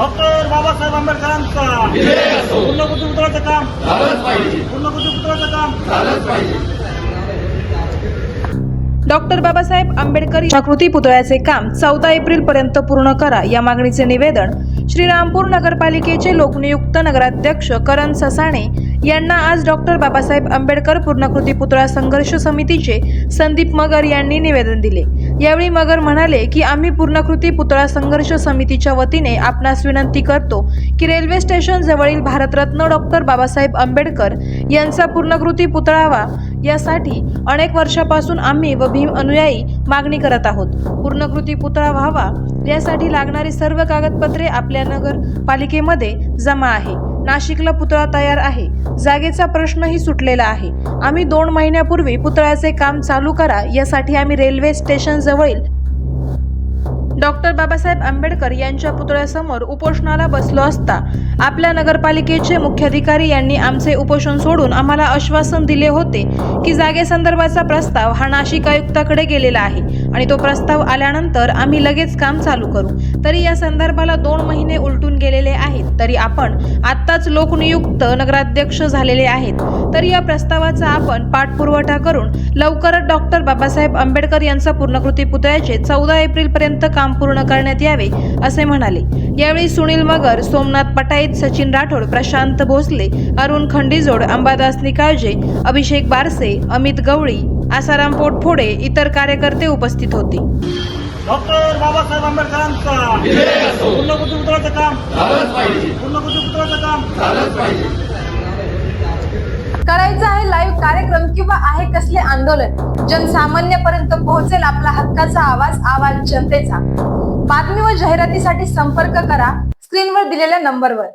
Doctor Babasaheb आंबेडकरांचा पूर्णकृती पुतळ्याचं काम. पूर्णकृती पुतळ्याचं काम. डॉक्टर बाबासाहेब आंबेडकर या कृती पुतळ्याचे काम चौदा एप्रिल पर्यंत पूर्ण करा या मागणीचे निवेदन श्रीरामपूर नगरपालिकेचे लोकनियुक्त नगराध्यक्ष करण ससाणे यांना आज डॉक्टर बाबासाहेब आंबेडकर पूर्णकृती पुतळा संघर्ष समितीचे संदीप मगर यांनी निवेदन दिले. यावेळी मगर म्हणाले की आम्ही पूर्णकृती पुतळा संघर्ष समितीच्या वतीने आपणास विनंती करतो की रेल्वे स्टेशन जवळील भारतरत्न डॉक्टर बाबासाहेब आंबेडकर यांचा पूर्णकृती पुतळा यासाठी अनेक वर्षापासून आम्ही व भीम अनुयायी मागणी करत आहोत. पूर्णकृती पुतळा व्हावा. यासाठी लागणारी सर्व कागदपत्रे आपल्या नगरपालिकेमध्ये जमा आहे. नाशिकला पुतळा तयार आहे. जागेचा प्रश्नही सुटलेला आहे. आम्ही दोन महिन्यापूर्वी पुतळ्याचे काम चालू करा यासाठी आम्ही रेल्वे स्टेशन जवळील डॉक्टर बाबासाहेब आंबेडकर यांच्या पुतळ्यासमोर उपोषणाला बसलो असता आपल्या नगरपालिकेचे मुख्याधिकारी यांनी आमचे उपोषण सोडून आम्हाला आश्वासन दिले होते की जागेसंदर्भाचा प्रस्ताव हा नाशिक आयुक्ताकडे गेलेला आहे आणि तो प्रस्ताव आल्यानंतर आम्ही लगेच काम चालू करू. तरी या संदर्भाला दोन महिने उलटून तरी आपण आत्ताच लोकनियुक्त नगराध्यक्ष झालेले आहेत. तरी या प्रस्तावाचा आपण पाठपुरवठा करून लवकरच डॉक्टर बाबासाहेब आंबेडकर यांचा पूर्णकृती पुतळ्याचे चौदा एप्रिल पर्यंत काम पूर्ण करण्यात यावे असे म्हणाले. यावेळी सुनील मगर सोमनाथ पटाईत सचिन राठोड प्रशांत भोसले अरुण खंडीजोड अंबादास निकाळजे अभिषेक बारसे अमित गवळी आसाराम पोटफोडे इतर कार्यकर्ते उपस्थित होते. डॉक्टर बाबासाहेब आंबेडकरांचा पूर्णकृती पुतळ्याचं काम. पूर्णकृती पुतळ्याचं काम. करायचं आहे लाईव्ह कार्यक्रम किंवा आहे कसले आंदोलन जनसामान्यपर्यंत पोहोचेल आपला हक्काचा आवाज आवाज जनतेचा. बातमी व जाहिरातीसाठी संपर्क करा स्क्रीनवर दिलेल्या नंबरवर